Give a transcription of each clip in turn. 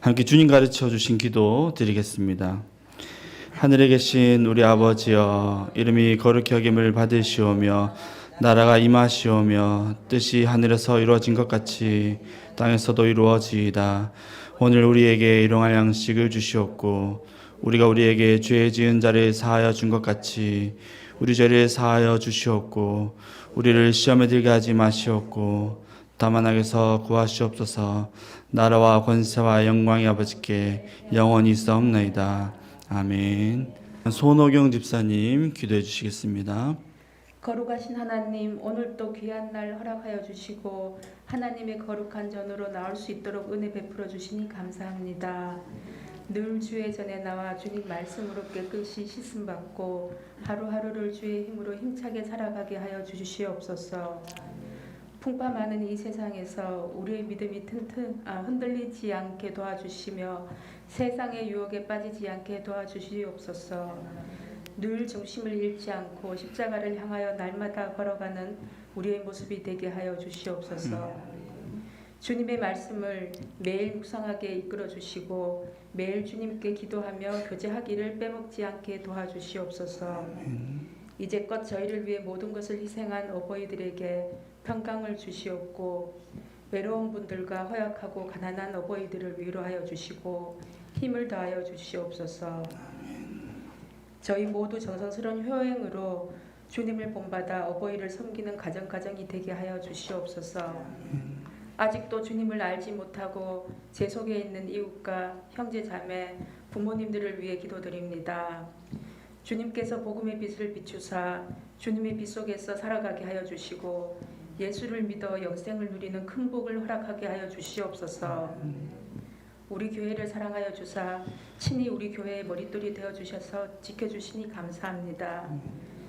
함께 주님 가르쳐 주신 기도 드리겠습니다. 하늘에 계신 우리 아버지여 이름이 거룩히 여김을 받으시오며 나라가 임하시오며 뜻이 하늘에서 이루어진 것 같이 땅에서도 이루어지이다. 오늘 우리에게 일용할 양식을 주시옵고 우리가 우리에게 죄 지은 자를 사하여 준 것 같이 우리 죄를 사하여 주시옵고 우리를 시험에 들게 하지 마시옵고 다만 악에서 구하시옵소서 나라와 권세와 영광이 아버지께 영원히 있사옵나이다 아멘 손호경 집사님 기도해 주시겠습니다 거룩하신 하나님, 오늘도 귀한 날 허락하여 주시고 하나님의 거룩한 전으로 나올 수 있도록 은혜 베풀어 주시니 감사합니다. 늘 주의 전에 나와 주님 말씀으로 깨끗이 씻음 받고 하루하루를 주의 힘으로 힘차게 살아가게 하여 주시옵소서. 풍파 많은 이 세상에서 우리의 믿음이 튼튼 아, 흔들리지 않게 도와주시며 세상의 유혹에 빠지지 않게 도와주시옵소서. 늘 중심을 잃지 않고 십자가를 향하여 날마다 걸어가는 우리의 모습이 되게 하여 주시옵소서. 주님의 말씀을 매일 묵상하게 이끌어 주시고 매일 주님께 기도하며 교제하기를 빼먹지 않게 도와주시옵소서. 이제껏 저희를 위해 모든 것을 희생한 어버이들에게 평강을 주시옵고 외로운 분들과 허약하고 가난한 어버이들을 위로하여 주시고 힘을 다하여 주시옵소서. 저희 모두 정성스러운 효행으로 주님을 본받아 어버이를 섬기는 가정 가정이 되게 하여 주시옵소서. 아직도 주님을 알지 못하고 제 속에 있는 이웃과 형제 자매 부모님들을 위해 기도드립니다. 주님께서 복음의 빛을 비추사 주님의 빛 속에서 살아가게 하여 주시고 예수를 믿어 영생을 누리는 큰 복을 허락하게 하여 주시옵소서. 우리 교회를 사랑하여 주사 친히 우리 교회의 머릿돌이 되어 주셔서 지켜 주시니 감사합니다.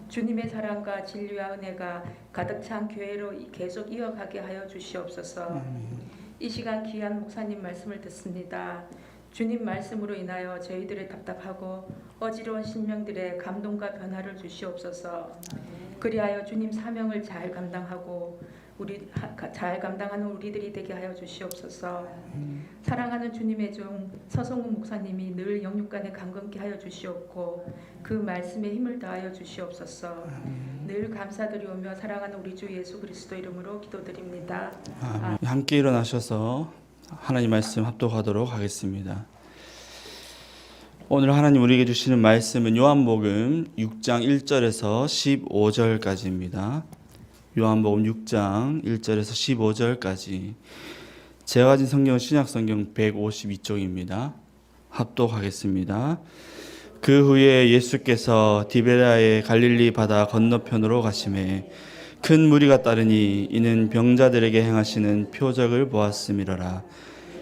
주님의 사랑과 진리와 은혜가 가득 찬 교회로 계속 이어가게 하여 주시옵소서. 이 시간 귀한 목사님 말씀을 듣습니다. 주님 말씀으로 인하여 저희들의 답답하고 어지러운 심령들의 감동과 변화를 주시옵소서. 그리하여 주님 사명을 잘 감당하고 우리 하- 잘 감당하는 우리들이 되게 하여 주시옵소서. 사랑하는 주님의 종 서성훈 목사님이 늘 영육간에 강건케 하여 주시옵고 그 말씀에 힘을 다하여 주시옵소서. 늘 감사드리오며 사랑하는 우리 주 예수 그리스도 이름으로 기도드립니다. 함께 일어나셔서 하나님 말씀 합독하도록 하겠습니다. 오늘 하나님 우리에게 주시는 말씀은 요한복음 6장 1절에서 15절까지입니다. 요한복음 6장 1절에서 15절까지 제가 가진 성경 신약 성경 152쪽입니다. 합독하겠습니다. 그 후에 예수께서 디베라의 갈릴리 바다 건너편으로 가심에 큰 무리가 따르니 이는 병자들에게 행하시는 표적을 보았음이로라.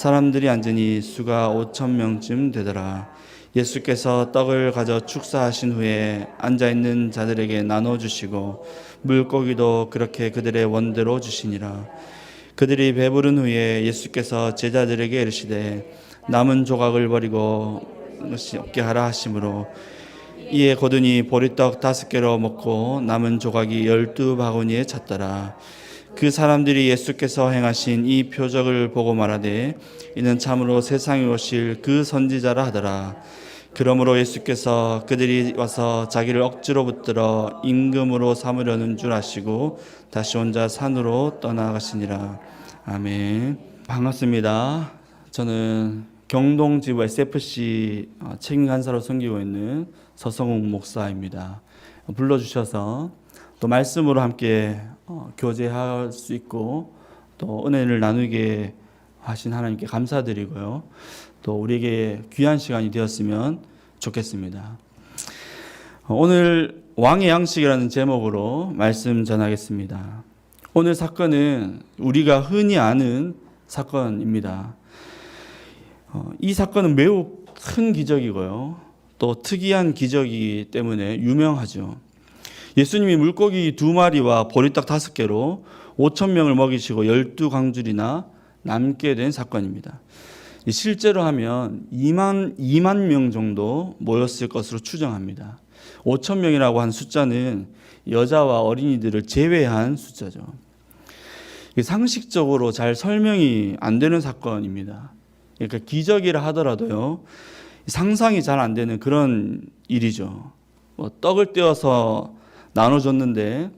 사람들이 앉으니 수가 오천 명쯤 되더라. 예수께서 떡을 가져 축사하신 후에 앉아 있는 자들에게 나눠 주시고 물고기도 그렇게 그들의 원대로 주시니라. 그들이 배부른 후에 예수께서 제자들에게 이르시되 남은 조각을 버리고 없게 하라 하심으로 이에 거두니 보리떡 다섯 개로 먹고 남은 조각이 열두 바구니에 찼더라. 그 사람들이 예수께서 행하신 이 표적을 보고 말하되 이는 참으로 세상에 오실 그 선지자라 하더라. 그러므로 예수께서 그들이 와서 자기를 억지로 붙들어 임금으로 삼으려는 줄 아시고 다시 혼자 산으로 떠나가시니라. 아멘. 반갑습니다. 저는 경동지부 SFC 어, 책임 간사로 섬기고 있는 서성욱 목사입니다. 불러주셔서 또 말씀으로 함께 어, 교제할 수 있고 또 은혜를 나누게 하신 하나님께 감사드리고요. 또 우리에게 귀한 시간이 되었으면 좋겠습니다. 어, 오늘 왕의 양식이라는 제목으로 말씀 전하겠습니다. 오늘 사건은 우리가 흔히 아는 사건입니다. 어, 이 사건은 매우 큰 기적이고요. 또 특이한 기적이기 때문에 유명하죠. 예수님이 물고기 두 마리와 보리떡 다섯 개로 5천 명을 먹이시고 열두 강줄이나 남게 된 사건입니다. 실제로 하면 2만 2만 명 정도 모였을 것으로 추정합니다. 5천 명이라고 한 숫자는 여자와 어린이들을 제외한 숫자죠. 상식적으로 잘 설명이 안 되는 사건입니다. 그러니까 기적이라 하더라도요 상상이 잘 안 되는 그런 일이죠. 뭐 떡을 떼어서 나눠줬는데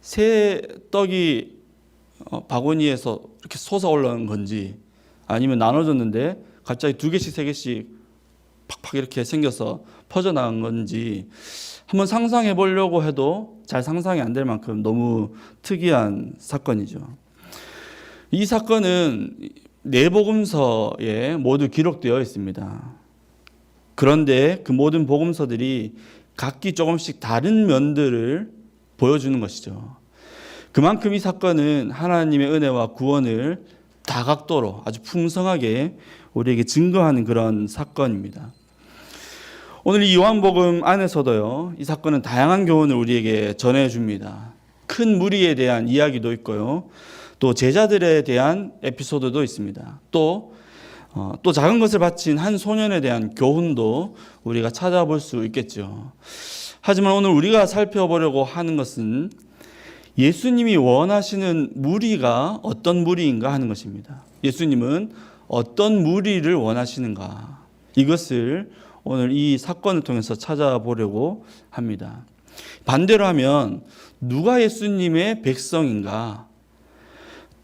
새 떡이 어, 바구니에서 이렇게 솟아 올라오는 건지 아니면 나눠줬는데 갑자기 두 개씩 세 개씩 팍팍 이렇게 생겨서 퍼져 나간 건지 한번 상상해 보려고 해도 잘 상상이 안 될 만큼 너무 특이한 사건이죠. 이 사건은 네복음서에 모두 기록되어 있습니다. 그런데 그 모든 복음서들이 각기 조금씩 다른 면들을 보여주는 것이죠. 그만큼 이 사건은 하나님의 은혜와 구원을 다각도로 아주 풍성하게 우리에게 증거하는 그런 사건입니다. 오늘 이 요한복음 안에서도요, 이 사건은 다양한 교훈을 우리에게 전해줍니다. 큰 무리에 대한 이야기도 있고요, 또 제자들에 대한 에피소드도 있습니다. 또, 어, 또 작은 것을 바친 한 소년에 대한 교훈도 우리가 찾아볼 수 있겠죠. 하지만 오늘 우리가 살펴보려고 하는 것은 예수님이 원하시는 무리가 어떤 무리인가 하는 것입니다. 예수님은 어떤 무리를 원하시는가? 이것을 오늘 이 사건을 통해서 찾아보려고 합니다. 반대로 하면 누가 예수님의 백성인가?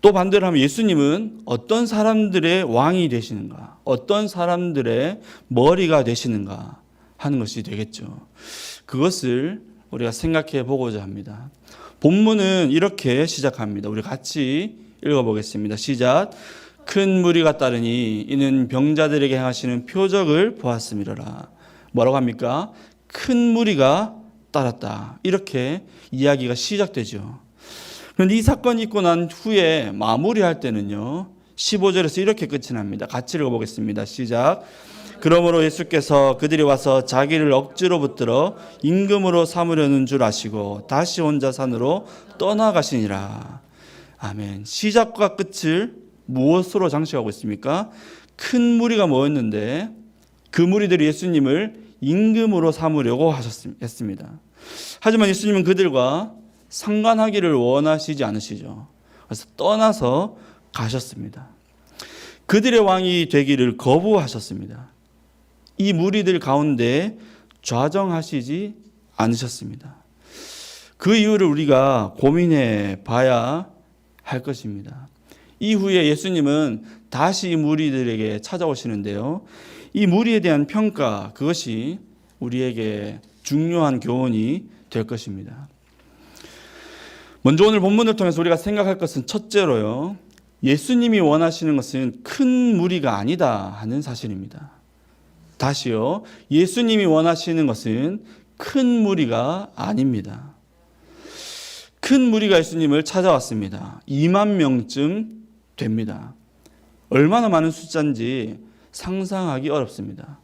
또 반대로 하면 예수님은 어떤 사람들의 왕이 되시는가? 어떤 사람들의 머리가 되시는가? 하는 것이 되겠죠. 그것을 우리가 생각해 보고자 합니다. 본문은 이렇게 시작합니다. 우리 같이 읽어보겠습니다. 시작. 큰 무리가 따르니 이는 병자들에게 행하시는 표적을 보았음이로라. 뭐라고 합니까? 큰 무리가 따랐다. 이렇게 이야기가 시작되죠. 그런데 이 사건이 있고 난 후에 마무리할 때는요. 15절에서 이렇게 끝이 납니다. 같이 읽어보겠습니다. 시작. 그러므로 예수께서 그들이 와서 자기를 억지로 붙들어 임금으로 삼으려는 줄 아시고 다시 혼자 산으로 떠나가시니라. 아멘. 시작과 끝을 무엇으로 장식하고 있습니까? 큰 무리가 모였는데 그 무리들이 예수님을 임금으로 삼으려고 하셨습니다. 하지만 예수님은 그들과 상관하기를 원하시지 않으시죠. 그래서 떠나서 가셨습니다. 그들의 왕이 되기를 거부하셨습니다. 이 무리들 가운데 좌정하시지 않으셨습니다. 그 이유를 우리가 고민해 봐야 할 것입니다. 이후에 예수님은 다시 이 무리들에게 찾아오시는데요. 이 무리에 대한 평가, 그것이 우리에게 중요한 교훈이 될 것입니다. 먼저 오늘 본문을 통해서 우리가 생각할 것은 첫째로요. 예수님이 원하시는 것은 큰 무리가 아니다 하는 사실입니다. 다시요. 예수님이 원하시는 것은 큰 무리가 아닙니다. 큰 무리가 예수님을 찾아왔습니다. 2만 명쯤 됩니다. 얼마나 많은 숫자인지 상상하기 어렵습니다.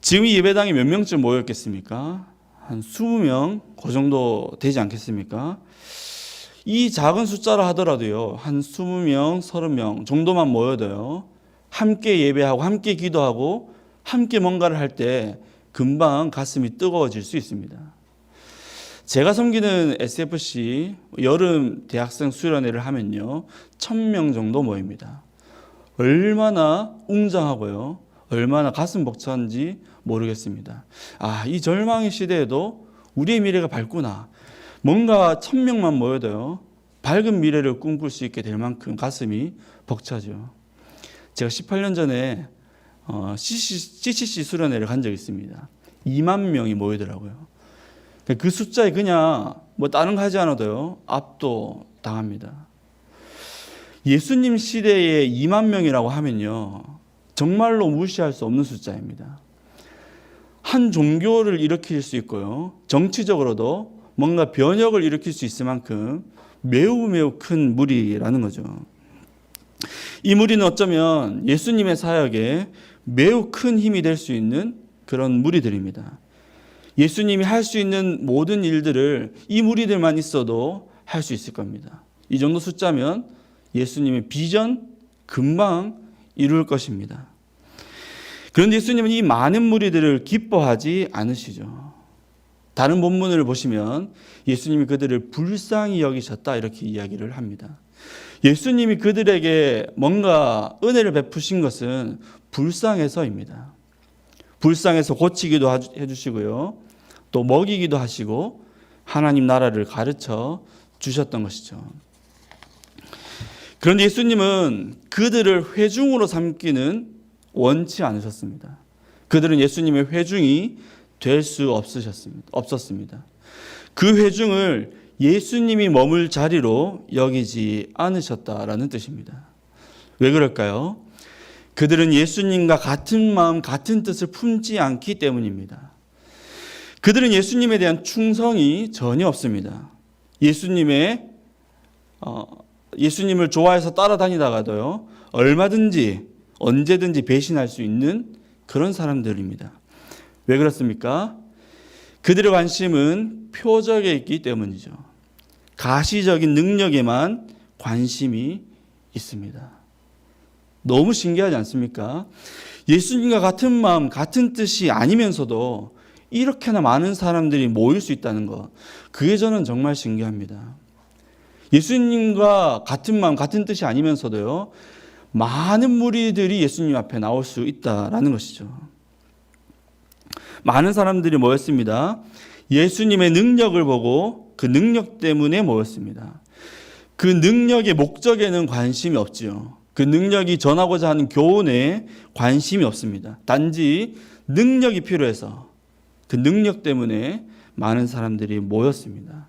지금 이 예배당에 몇 명쯤 모였겠습니까? 한 20명, 그 정도 되지 않겠습니까? 이 작은 숫자라 하더라도요, 한 20명, 30명 정도만 모여도요, 함께 예배하고, 함께 기도하고, 함께 뭔가를 할 때 금방 가슴이 뜨거워질 수 있습니다. 제가 섬기는 SFC 여름 대학생 수련회를 하면요, 1000명 정도 모입니다. 얼마나 웅장하고요, 얼마나 가슴 벅찬지 모르겠습니다. 아, 이 절망의 시대에도 우리의 미래가 밝구나. 뭔가 천 명만 모여도요, 밝은 미래를 꿈꿀 수 있게 될 만큼 가슴이 벅차죠. 제가 18년 전에 어, CCC 수련회를 간 적이 있습니다. 2만 명이 모이더라고요. 그 숫자에 그냥 뭐 다른 거 하지 않아도요. 압도 당합니다. 예수님 시대에 2만 명이라고 하면요. 정말로 무시할 수 없는 숫자입니다. 한 종교를 일으킬 수 있고요. 정치적으로도 뭔가 변혁을 일으킬 수 있을 만큼 매우 매우 큰 무리라는 거죠. 이 무리는 어쩌면 예수님의 사역에 매우 큰 힘이 될 수 있는 그런 무리들입니다. 예수님이 할 수 있는 모든 일들을 이 무리들만 있어도 할 수 있을 겁니다. 이 정도 숫자면 예수님의 비전 금방 이룰 것입니다. 그런데 예수님은 이 많은 무리들을 기뻐하지 않으시죠. 다른 본문을 보시면 예수님이 그들을 불쌍히 여기셨다 이렇게 이야기를 합니다. 예수님이 그들에게 뭔가 은혜를 베푸신 것은 불쌍해서입니다. 불쌍해서 고치기도 해주시고요. 또 먹이기도 하시고 하나님 나라를 가르쳐 주셨던 것이죠. 그런데 예수님은 그들을 회중으로 삼기는 원치 않으셨습니다. 그들은 예수님의 회중이 될수 없었습니다. 그 회중을 예수님이 머물 자리로 여기지 않으셨다라는 뜻입니다. 왜 그럴까요? 그들은 예수님과 같은 마음, 같은 뜻을 품지 않기 때문입니다. 그들은 예수님에 대한 충성이 전혀 없습니다. 예수님의 어, 예수님을 좋아해서 따라다니다가도요 얼마든지 언제든지 배신할 수 있는 그런 사람들입니다. 왜 그렇습니까? 그들의 관심은 표적에 있기 때문이죠. 가시적인 능력에만 관심이 있습니다. 너무 신기하지 않습니까? 예수님과 같은 마음, 같은 뜻이 아니면서도 이렇게나 많은 사람들이 모일 수 있다는 것. 그게 저는 정말 신기합니다. 예수님과 같은 마음, 같은 뜻이 아니면서도요, 많은 무리들이 예수님 앞에 나올 수 있다라는 것이죠. 많은 사람들이 모였습니다. 예수님의 능력을 보고 그 능력 때문에 모였습니다. 그 능력의 목적에는 관심이 없지요. 그 능력이 전하고자 하는 교훈에 관심이 없습니다. 단지 능력이 필요해서 그 능력 때문에 많은 사람들이 모였습니다.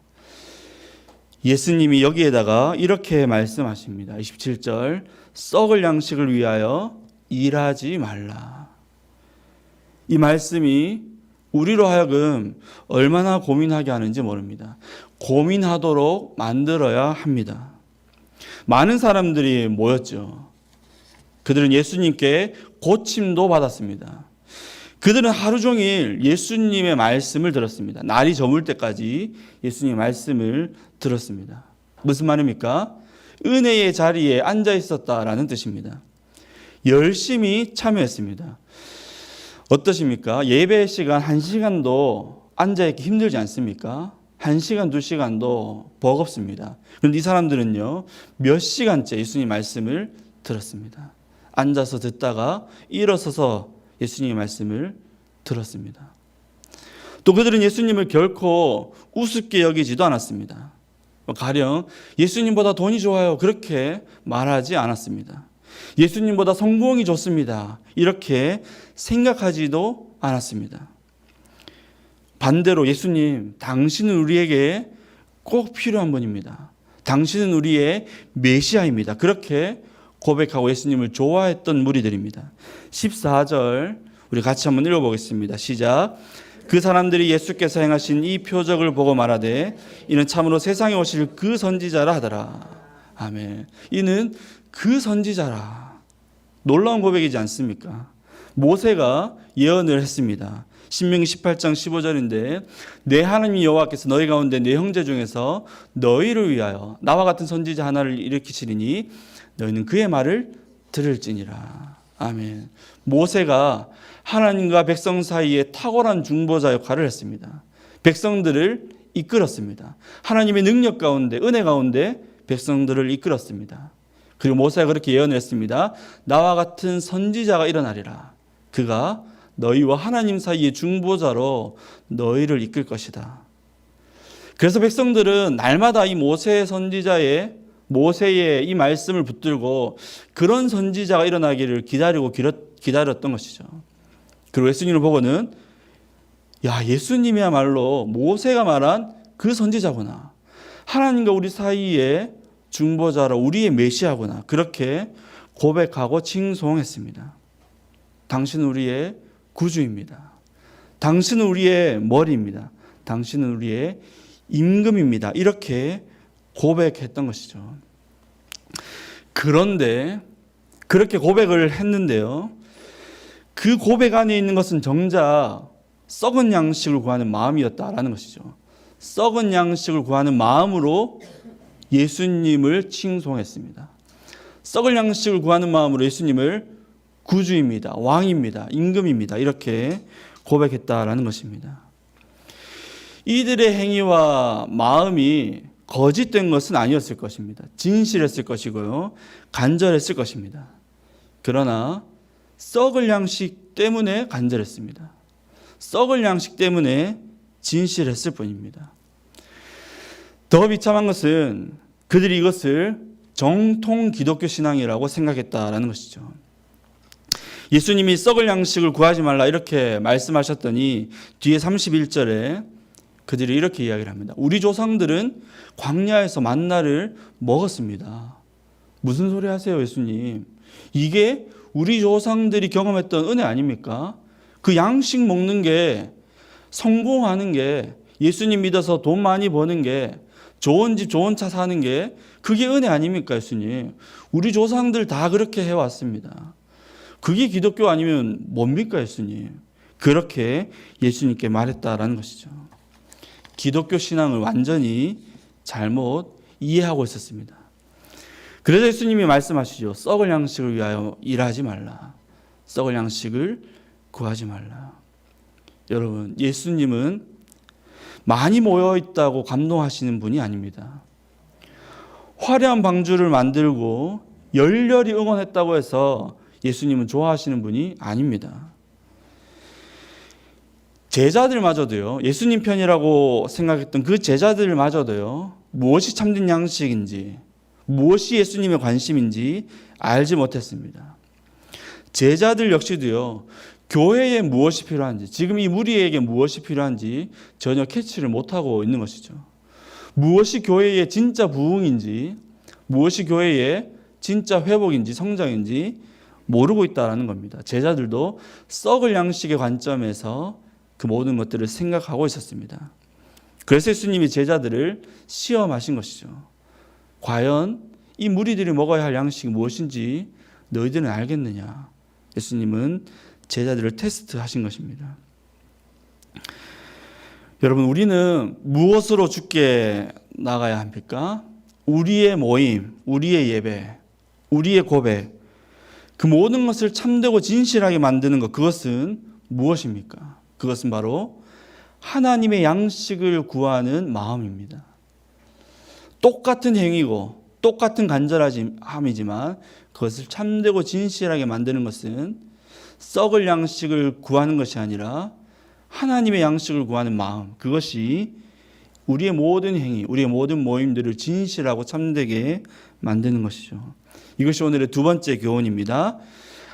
예수님이 여기에다가 이렇게 말씀하십니다. 27절 썩을 양식을 위하여 일하지 말라. 이 말씀이 우리로 하여금 얼마나 고민하게 하는지 모릅니다. 고민하도록 만들어야 합니다. 많은 사람들이 모였죠. 그들은 예수님께 고침도 받았습니다. 그들은 하루 종일 예수님의 말씀을 들었습니다. 날이 저물 때까지 예수님의 말씀을 들었습니다. 무슨 말입니까? 은혜의 자리에 앉아 있었다라는 뜻입니다. 열심히 참여했습니다. 어떠십니까? 예배 시간 한 시간도 앉아 있기 힘들지 않습니까? 한 시간, 두 시간도 버겁습니다. 그런데 이 사람들은요, 몇 시간째 예수님 말씀을 들었습니다. 앉아서 듣다가 일어서서 예수님의 말씀을 들었습니다. 또 그들은 예수님을 결코 우습게 여기지도 않았습니다. 가령 예수님보다 돈이 좋아요. 그렇게 말하지 않았습니다. 예수님보다 성공이 좋습니다. 이렇게 생각하지도 않았습니다. 반대로 예수님, 당신은 우리에게 꼭 필요한 분입니다. 당신은 우리의 메시아입니다. 그렇게 고백하고 예수님을 좋아했던 무리들입니다. 14절 우리 같이 한번 읽어보겠습니다. 시작. 그 사람들이 예수께서 행하신 이 표적을 보고 말하되 이는 참으로 세상에 오실 그 선지자라 하더라. 아멘. 이는 그 선지자라. 놀라운 고백이지 않습니까? 모세가 예언을 했습니다. 신명기 18장 15절인데 내 하나님 여호와께서 너희 가운데 내 형제 중에서 너희를 위하여 나와 같은 선지자 하나를 일으키시리니 너희는 그의 말을 들을지니라. 아멘. 모세가 하나님과 백성 사이에 탁월한 중보자 역할을 했습니다. 백성들을 이끌었습니다. 하나님의 능력 가운데 은혜 가운데 백성들을 이끌었습니다. 그리고 모세가 그렇게 예언을 했습니다. 나와 같은 선지자가 일어나리라. 그가 너희와 하나님 사이의 중보자로 너희를 이끌 것이다. 그래서 백성들은 날마다 이 모세 선지자의 모세의 이 말씀을 붙들고 그런 선지자가 일어나기를 기다리고 기다렸던 것이죠. 그리고 예수님을 보고는 야, 예수님이야말로 모세가 말한 그 선지자구나. 하나님과 우리 사이에 중보자라 우리의 메시아구나. 그렇게 고백하고 칭송했습니다. 당신은 우리의 구주입니다. 당신은 우리의 머리입니다. 당신은 우리의 임금입니다. 이렇게 고백했던 것이죠. 그런데 그렇게 고백을 했는데요. 그 고백 안에 있는 것은 정작 썩은 양식을 구하는 마음이었다라는 것이죠. 썩은 양식을 구하는 마음으로 예수님을 칭송했습니다. 썩을 양식을 구하는 마음으로 예수님을 구주입니다. 왕입니다. 임금입니다. 이렇게 고백했다라는 것입니다. 이들의 행위와 마음이 거짓된 것은 아니었을 것입니다. 진실했을 것이고요. 간절했을 것입니다. 그러나 썩을 양식 때문에 간절했습니다. 썩을 양식 때문에 진실했을 뿐입니다. 더 비참한 것은 그들이 이것을 정통 기독교 신앙이라고 생각했다라는 것이죠. 예수님이 썩을 양식을 구하지 말라 이렇게 말씀하셨더니 뒤에 31절에 그들이 이렇게 이야기를 합니다. 우리 조상들은 광야에서 만나를 먹었습니다. 무슨 소리 하세요, 예수님? 이게 우리 조상들이 경험했던 은혜 아닙니까? 그 양식 먹는 게 성공하는 게 예수님 믿어서 돈 많이 버는 게 좋은 집 좋은 차 사는 게 그게 은혜 아닙니까, 예수님? 우리 조상들 다 그렇게 해왔습니다. 그게 기독교 아니면 뭡니까, 예수님? 그렇게 예수님께 말했다라는 것이죠. 기독교 신앙을 완전히 잘못 이해하고 있었습니다. 그래서 예수님이 말씀하시죠. 썩을 양식을 위하여 일하지 말라. 썩을 양식을 구하지 말라. 여러분, 예수님은 많이 모여 있다고 감동하시는 분이 아닙니다. 화려한 방주를 만들고 열렬히 응원했다고 해서 예수님은 좋아하시는 분이 아닙니다. 제자들마저도요, 예수님 편이라고 생각했던 그 제자들마저도요, 무엇이 참된 양식인지, 무엇이 예수님의 관심인지 알지 못했습니다. 제자들 역시도요, 교회에 무엇이 필요한지, 지금 이 무리에게 무엇이 필요한지 전혀 캐치를 못하고 있는 것이죠. 무엇이 교회의 진짜 부흥인지, 무엇이 교회의 진짜 회복인지 성장인지 모르고 있다라는 겁니다. 제자들도 썩을 양식의 관점에서 그 모든 것들을 생각하고 있었습니다. 그래서 예수님이 제자들을 시험하신 것이죠. 과연 이 무리들이 먹어야 할 양식이 무엇인지 너희들은 알겠느냐? 예수님은 제자들을 테스트하신 것입니다. 여러분, 우리는 무엇으로 죽게 나가야 합니까? 우리의 모임, 우리의 예배, 우리의 고백, 그 모든 것을 참되고 진실하게 만드는 것, 그것은 무엇입니까? 그것은 바로 하나님의 양식을 구하는 마음입니다. 똑같은 행위고 똑같은 간절함이지만 그것을 참되고 진실하게 만드는 것은 썩을 양식을 구하는 것이 아니라 하나님의 양식을 구하는 마음 그것이 우리의 모든 행위, 우리의 모든 모임들을 진실하고 참되게 만드는 것이죠. 이것이 오늘의 두 번째 교훈입니다.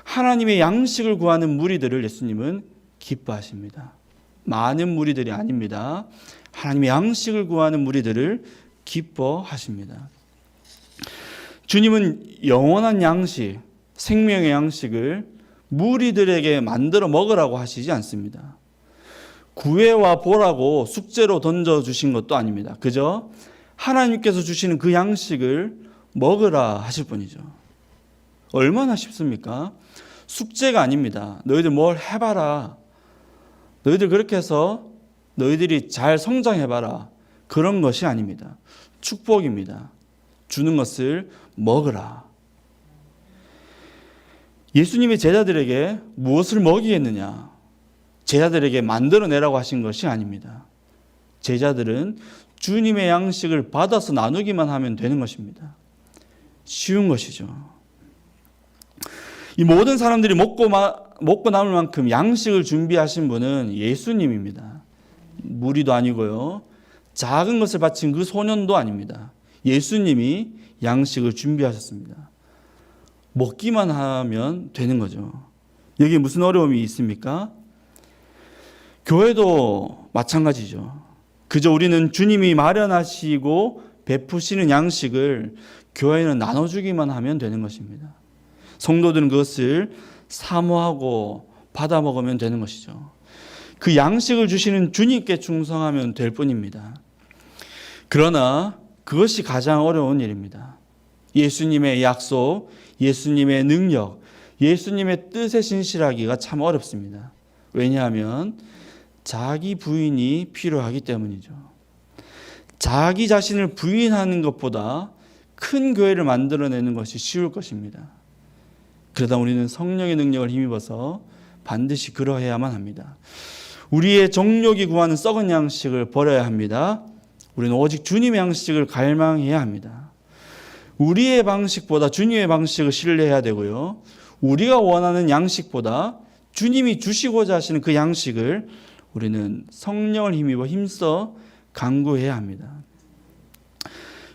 하나님의 양식을 구하는 무리들을 예수님은 기뻐하십니다. 많은 무리들이 아닙니다. 하나님의 양식을 구하는 무리들을 기뻐하십니다. 주님은 영원한 양식, 생명의 양식을 무리들에게 만들어 먹으라고 하시지 않습니다. 구해와 보라고 숙제로 던져 주신 것도 아닙니다. 그저 하나님께서 주시는 그 양식을 먹으라 하실 뿐이죠. 얼마나 쉽습니까? 숙제가 아닙니다. 너희들 뭘 해봐라. 너희들 그렇게 해서 너희들이 잘 성장해봐라. 그런 것이 아닙니다. 축복입니다. 주는 것을 먹으라. 예수님이 제자들에게 무엇을 먹이겠느냐? 제자들에게 만들어내라고 하신 것이 아닙니다. 제자들은 주님의 양식을 받아서 나누기만 하면 되는 것입니다. 쉬운 것이죠. 이 모든 사람들이 먹고, 마, 먹고 남을 만큼 양식을 준비하신 분은 예수님입니다. 무리도 아니고요. 작은 것을 바친 그 소년도 아닙니다. 예수님이 양식을 준비하셨습니다. 먹기만 하면 되는 거죠. 여기 무슨 어려움이 있습니까? 교회도 마찬가지죠. 그저 우리는 주님이 마련하시고 베푸시는 양식을 교회는 나눠주기만 하면 되는 것입니다. 성도들은 그것을 사모하고 받아 먹으면 되는 것이죠. 그 양식을 주시는 주님께 충성하면 될 뿐입니다. 그러나 그것이 가장 어려운 일입니다. 예수님의 약속, 예수님의 능력, 예수님의 뜻에 신실하기가 참 어렵습니다. 왜냐하면 자기 부인이 필요하기 때문이죠. 자기 자신을 부인하는 것보다 큰 교회를 만들어내는 것이 쉬울 것입니다. 그러다 우리는 성령의 능력을 힘입어서 반드시 그러해야만 합니다. 우리의 정욕이 구하는 썩은 양식을 버려야 합니다. 우리는 오직 주님의 양식을 갈망해야 합니다. 우리의 방식보다 주님의 방식을 신뢰해야 되고요. 우리가 원하는 양식보다 주님이 주시고자 하시는 그 양식을 우리는 성령을 힘입어 힘써 강구해야 합니다.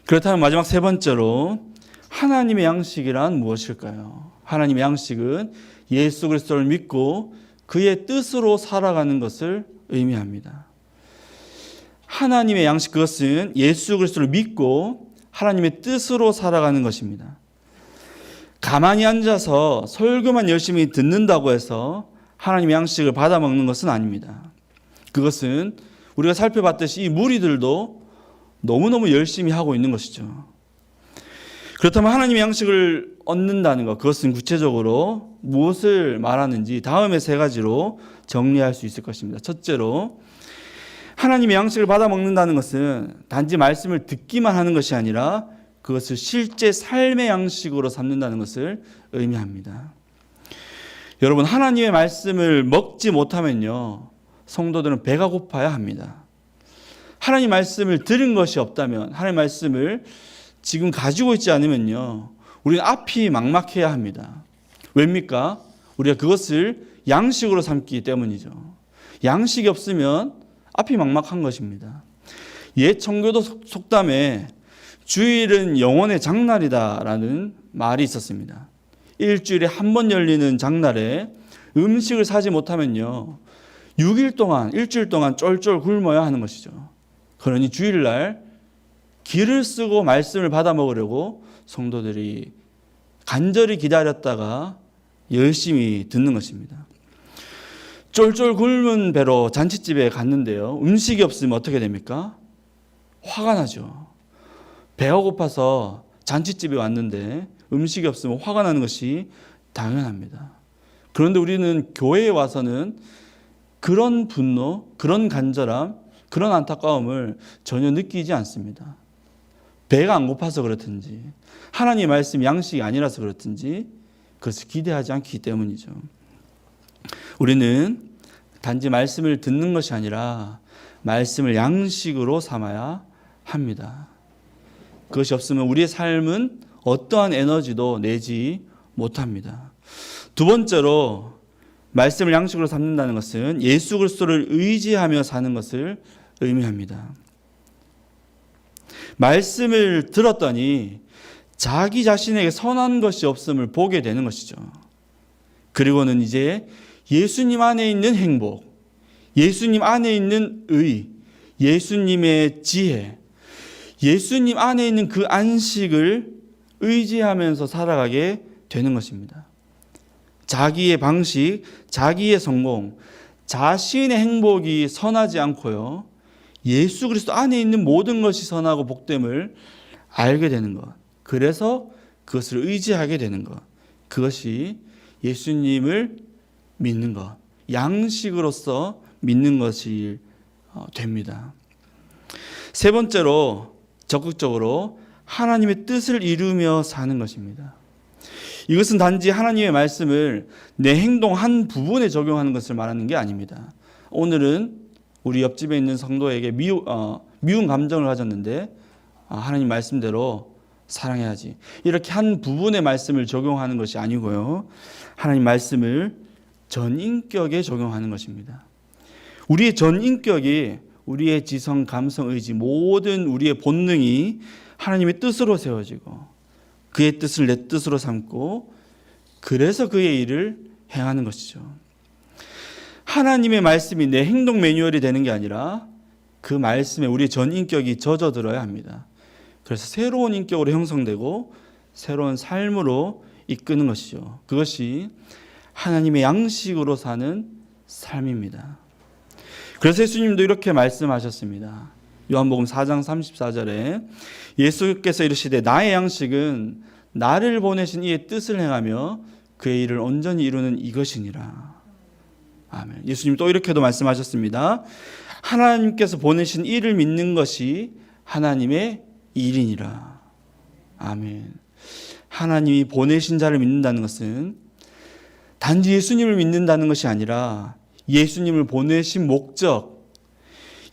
그렇다면 마지막 세 번째로 하나님의 양식이란 무엇일까요? 하나님의 양식은 예수 그리스도를 믿고 그의 뜻으로 살아가는 것을 의미합니다. 하나님의 양식 그것은 예수 그리스도를 믿고 하나님의 뜻으로 살아가는 것입니다. 가만히 앉아서 설교만 열심히 듣는다고 해서 하나님의 양식을 받아 먹는 것은 아닙니다. 그것은 우리가 살펴봤듯이 이 무리들도 너무너무 열심히 하고 있는 것이죠. 그렇다면 하나님의 양식을 얻는다는 것, 그것은 구체적으로 무엇을 말하는지 다음에 세 가지로 정리할 수 있을 것입니다. 첫째로, 하나님의 양식을 받아 먹는다는 것은 단지 말씀을 듣기만 하는 것이 아니라 그것을 실제 삶의 양식으로 삼는다는 것을 의미합니다. 여러분, 하나님의 말씀을 먹지 못하면요, 성도들은 배가 고파야 합니다. 하나님 말씀을 들은 것이 없다면, 하나님 말씀을 지금 가지고 있지 않으면요, 우리는 앞이 막막해야 합니다. 왜입니까? 우리가 그것을 양식으로 삼기 때문이죠. 양식이 없으면 앞이 막막한 것입니다. 옛 청교도 속담에 주일은 영혼의 장날이다라는 말이 있었습니다. 일주일에 한 번 열리는 장날에 음식을 사지 못하면요. 6일 동안, 일주일 동안 쫄쫄 굶어야 하는 것이죠. 그러니 주일날 길을 쓰고 말씀을 받아 먹으려고 성도들이 간절히 기다렸다가 열심히 듣는 것입니다. 쫄쫄 굶은 배로 잔치집에 갔는데요. 음식이 없으면 어떻게 됩니까? 화가 나죠. 배가 고파서 잔치집에 왔는데 음식이 없으면 화가 나는 것이 당연합니다. 그런데 우리는 교회에 와서는 그런 분노, 그런 간절함, 그런 안타까움을 전혀 느끼지 않습니다. 배가 안 고파서 그렇든지, 하나님의 말씀 양식이 아니라서 그렇든지, 그것을 기대하지 않기 때문이죠. 우리는 단지 말씀을 듣는 것이 아니라 말씀을 양식으로 삼아야 합니다. 그것이 없으면 우리의 삶은 어떠한 에너지도 내지 못합니다. 두 번째로 말씀을 양식으로 삼는다는 것은 예수 그리스도를 의지하며 사는 것을 의미합니다. 말씀을 들었더니 자기 자신에게 선한 것이 없음을 보게 되는 것이죠. 그리고는 이제 예수님 안에 있는 행복, 예수님 안에 있는 의, 예수님의 지혜, 예수님 안에 있는 그 안식을 의지하면서 살아가게 되는 것입니다. 자기의 방식, 자기의 성공, 자신의 행복이 선하지 않고요. 예수 그리스도 안에 있는 모든 것이 선하고 복됨을 알게 되는 것. 그래서 그것을 의지하게 되는 것. 그것이 예수님을 믿는 것. 양식으로서 믿는 것이 어, 됩니다. 세 번째로 적극적으로 하나님의 뜻을 이루며 사는 것입니다. 이것은 단지 하나님의 말씀을 내 행동 한 부분에 적용하는 것을 말하는 게 아닙니다. 오늘은 우리 옆집에 있는 성도에게 미우, 어, 미운 감정을 가졌는데 아, 하나님 말씀대로 사랑해야지. 이렇게 한 부분의 말씀을 적용하는 것이 아니고요. 하나님 말씀을 전 인격에 적용하는 것입니다. 우리의 전 인격이 우리의 지성, 감성, 의지 모든 우리의 본능이 하나님의 뜻으로 세워지고 그의 뜻을 내 뜻으로 삼고 그래서 그의 일을 행하는 것이죠. 하나님의 말씀이 내 행동 매뉴얼이 되는 게 아니라 그 말씀에 우리의 전 인격이 젖어들어야 합니다. 그래서 새로운 인격으로 형성되고 새로운 삶으로 이끄는 것이죠. 그것이 하나님의 양식으로 사는 삶입니다. 그래서 예수님도 이렇게 말씀하셨습니다. 요한복음 4장 34절에 예수께서 이르시되 나의 양식은 나를 보내신 이의 뜻을 행하며 그의 일을 온전히 이루는 이것이니라. 아멘. 예수님 또 이렇게도 말씀하셨습니다. 하나님께서 보내신 이를 믿는 것이 하나님의 일이니라. 아멘. 하나님이 보내신 자를 믿는다는 것은 단지 예수님을 믿는다는 것이 아니라 예수님을 보내신 목적,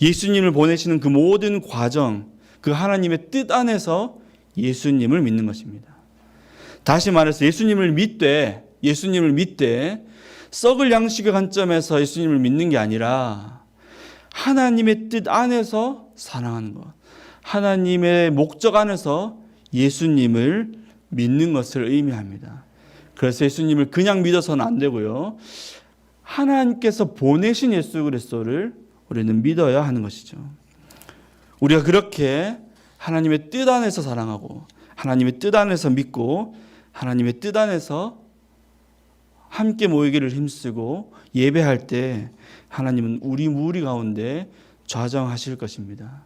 예수님을 보내시는 그 모든 과정, 그 하나님의 뜻 안에서 예수님을 믿는 것입니다. 다시 말해서 예수님을 믿되, 예수님을 믿되, 썩을 양식의 관점에서 예수님을 믿는 게 아니라 하나님의 뜻 안에서 사랑하는 것, 하나님의 목적 안에서 예수님을 믿는 것을 의미합니다. 그래서 예수님을 그냥 믿어서는 안 되고요. 하나님께서 보내신 예수 그리스도를 우리는 믿어야 하는 것이죠. 우리가 그렇게 하나님의 뜻 안에서 사랑하고 하나님의 뜻 안에서 믿고 하나님의 뜻 안에서 함께 모이기를 힘쓰고 예배할 때 하나님은 우리 무리 가운데 좌정하실 것입니다.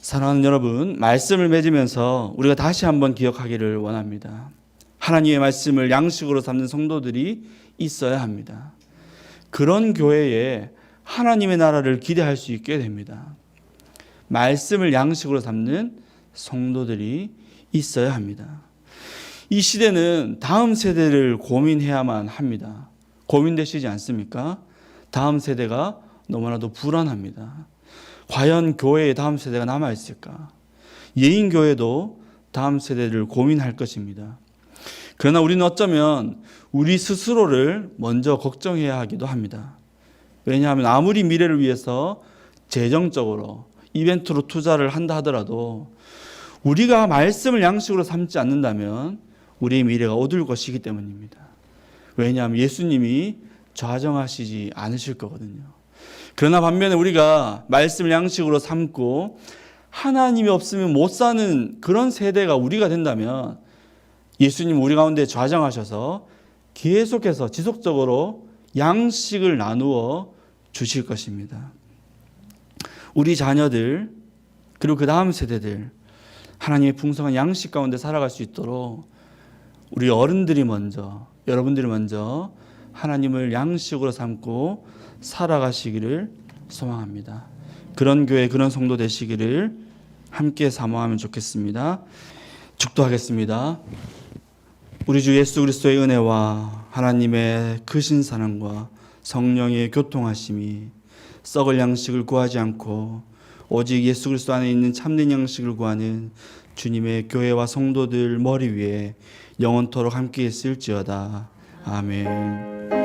사랑하는 여러분, 말씀을 맺으면서 우리가 다시 한번 기억하기를 원합니다. 하나님의 말씀을 양식으로 삼는 성도들이 있어야 합니다. 그런 교회에 하나님의 나라를 기대할 수 있게 됩니다. 말씀을 양식으로 삼는 성도들이 있어야 합니다. 이 시대는 다음 세대를 고민해야만 합니다. 고민되시지 않습니까? 다음 세대가 너무나도 불안합니다. 과연 교회에 다음 세대가 남아 있을까? 예인 교회도 다음 세대를 고민할 것입니다. 그러나 우리는 어쩌면 우리 스스로를 먼저 걱정해야 하기도 합니다. 왜냐하면 아무리 미래를 위해서 재정적으로 이벤트로 투자를 한다 하더라도 우리가 말씀을 양식으로 삼지 않는다면 우리의 미래가 어두울 것이기 때문입니다. 왜냐하면 예수님이 좌정하시지 않으실 거거든요. 그러나 반면에 우리가 말씀을 양식으로 삼고 하나님이 없으면 못 사는 그런 세대가 우리가 된다면 예수님 우리 가운데 좌정하셔서 계속해서 지속적으로 양식을 나누어 주실 것입니다. 우리 자녀들 그리고 그 다음 세대들 하나님의 풍성한 양식 가운데 살아갈 수 있도록 우리 어른들이 먼저 여러분들이 먼저 하나님을 양식으로 삼고 살아가시기를 소망합니다. 그런 교회 그런 성도 되시기를 함께 사모하면 좋겠습니다. 축도하겠습니다. 우리 주 예수 그리스도의 은혜와 하나님의 크신 사랑과 성령의 교통하심이 썩을 양식을 구하지 않고 오직 예수 그리스도 안에 있는 참된 양식을 구하는 주님의 교회와 성도들 머리 위에 영원토록 함께 있을지어다. 아멘.